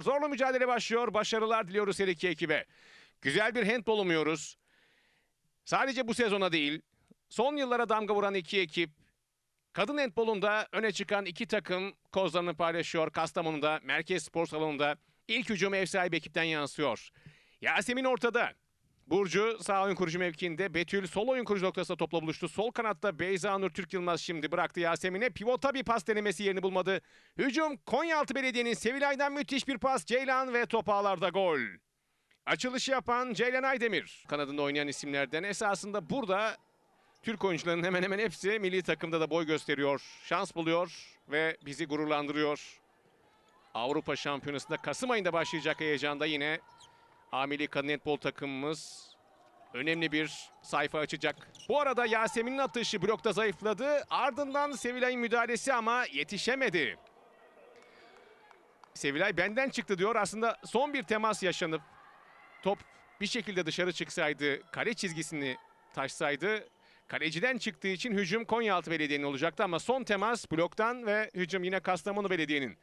Zorlu mücadele başlıyor. Başarılar diliyoruz her iki ekibe. Güzel bir handball umuyoruz. Sadece bu sezona değil, son yıllara damga vuran iki ekip, kadın handbolunda öne çıkan iki takım kozlarını paylaşıyor. Kastamonu'da, Merkez Spor Salonu'nda ilk hücumu ev sahibi ekipten yansıyor. Yasemin ortada. Burcu sağ oyun kurucu mevkiinde. Betül sol oyun kurucu noktasında topla buluştu. Sol kanatta Beyza Nur Türk Yılmaz şimdi bıraktı Yasemin'e. Pivota bir pas denemesi yerini bulmadı. Hücum Konyaaltı Belediye'nin Sevilay'dan müthiş bir pas. Ceylan ve top ağlarda gol. Açılışı yapan Ceylan Aydemir. Kanadında oynayan isimlerden esasında burada Türk oyuncuların hemen hemen hepsi milli takımda da boy gösteriyor. Şans buluyor ve bizi gururlandırıyor. Avrupa Şampiyonası'nda Kasım ayında başlayacak heyecanda yine Amili Kadın Netbol takımımız önemli bir sayfa açacak. Bu arada Yasemin'in atışı blokta zayıfladı. Ardından Sevilay'ın müdahalesi ama yetişemedi. Sevilay benden çıktı diyor. Aslında son bir temas yaşanıp top bir şekilde dışarı çıksaydı, kale çizgisini taşsaydı kaleciden çıktığı için hücum Konyaaltı Belediye'nin olacaktı ama son temas bloktan ve hücum yine Kastamonu Belediye'nin.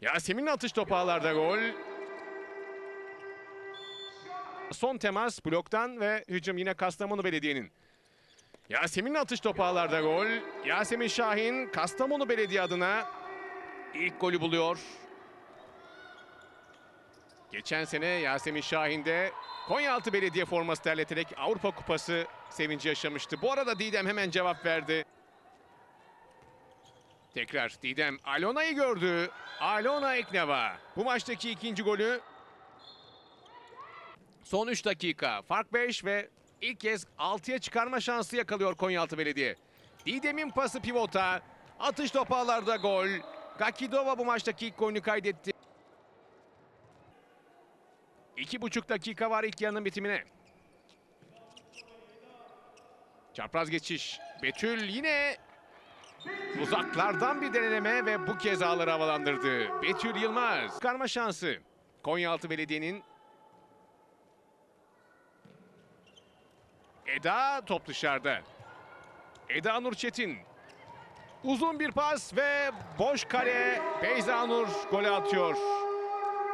Yasemin'in atış topu ağlarda gol. Son temas bloktan ve hücum yine Kastamonu Belediye'nin. Yasemin'in atış topu ağlarda gol. Yasemin Şahin Kastamonu Belediye adına ilk golü buluyor. Geçen sene Yasemin Şahin de Konyaaltı Belediye forması terleterek Avrupa Kupası sevinci yaşamıştı. Bu arada Didem hemen cevap verdi. Tekrar Didem Alona'yı gördü. Alona Ekneva. Bu maçtaki ikinci golü Son 3 dakika. Fark 5 ve ilk kez 6'ya çıkarma şansı yakalıyor Konyaaltı Belediye. Didem'in pası pivota. Atış topu ağlarda gol. Gakidova bu maçtaki ilk golünü kaydetti. 2,5 dakika var ilk yarının bitimine. Çapraz geçiş. Betül yine uzaklardan bir deneme ve bu kez ağları havalandırdı. Betül Yılmaz. Çıkarma şansı. Konyaaltı Belediye'nin Eda top dışarıda. Eda Nur Çetin. Uzun bir pas ve boş kale. Beyza Nur golü atıyor.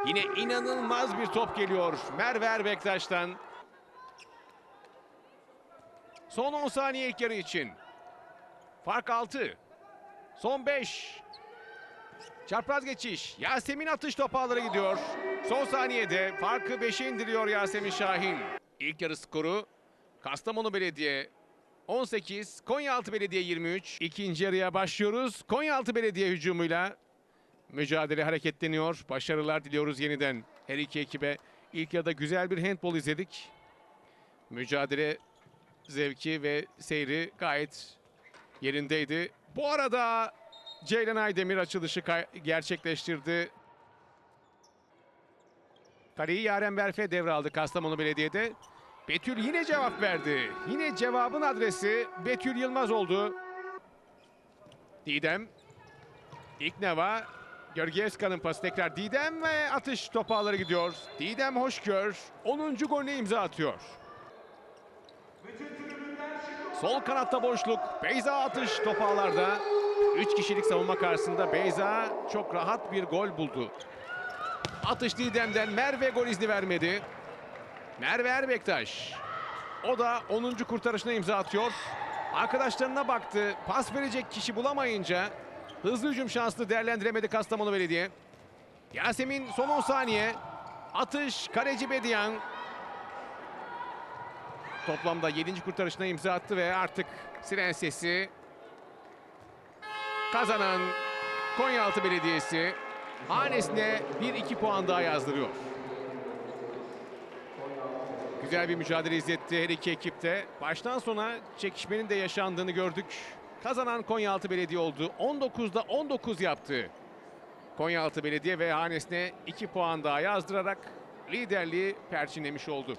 Yine inanılmaz bir top geliyor Merver Bektaş'tan. Son 10 saniye ilk yarı için. Fark 6. Son 5. Çapraz geçiş. Yasemin atış top ağlara gidiyor. Son saniyede farkı 5'e indiriyor Yasemin Şahin. İlk yarı skoru Kastamonu Belediye 18, Konyaaltı Belediye 23. İkinci yarıya başlıyoruz. Konyaaltı Belediye hücumuyla mücadele hareketleniyor. Başarılar diliyoruz yeniden her iki ekibe. İlk yarıda güzel bir handball izledik. Mücadele zevki ve seyri gayet yerindeydi. Bu arada Ceylan Aydemir açılışı gerçekleştirdi. Kaleyi Yaren Berfe devraldı Kastamonu Belediye'de. Betül yine cevap verdi. Yine cevabın adresi Betül Yılmaz oldu. Didem. İkneva. Görgevska'nın pası tekrar Didem ve atış topu ağları gidiyor. Didem Hoşgör 10. golüne imza atıyor. Sol kanatta boşluk. Beyza atış topu ağlarda. 3 kişilik savunma karşısında Beyza çok rahat bir gol buldu. Atış Didem'den Merve gol izni vermedi. Merve Erbektaş. O da 10. kurtarışına imza atıyor. Arkadaşlarına baktı. Pas verecek kişi bulamayınca hızlı hücum şansını değerlendiremedi Kastamonu Belediye. Yasemin son 10 saniye. Atış kaleci Bediyan. Toplamda 7. kurtarışına imza attı ve artık siren sesi kazanan Konyaaltı Belediyesi hanesine 1-2 puan daha yazdırıyor. Güzel bir mücadele izletti her iki ekipte. Baştan sona çekişmenin de yaşandığını gördük. Kazanan Konyaaltı Belediye oldu. 19'da 19 yaptı. Konyaaltı Belediye ve hanesine 2 puan daha yazdırarak liderliği perçinlemiş oldu.